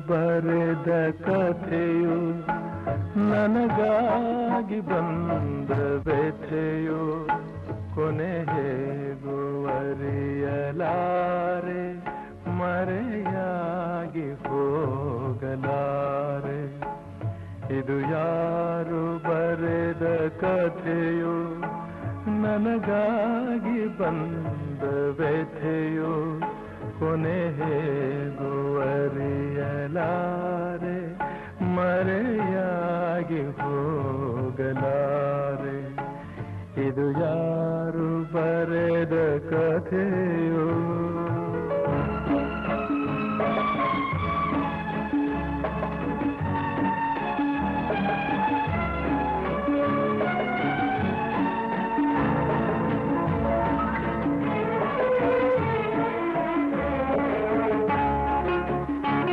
ಬರೆದ ಕಥೆಯು ನನಗಾಗಿ ಬಂದ ವ್ಯಥೆಯು ಕೊನೆ ಹೇಗುವರಿಯಲಾರೆ? ಮರೆಯಾಗಿ ಹೋಗಲಾರೆ. ಇದು ಯಾರು ಬರೆದ ಕಥೆಯು ನನಗಾಗಿ ಬಂದ ವ್ಯಥೆಯು ಕೊನೆ ಹೇಗುವರಿಯಲಾರೆ ಬಿಟ್ಟಾಗಿ ಹೋಗಲಾರೆ. ಇದು ಯಾರು ಬರೆದ ಕಥೆಯೋ?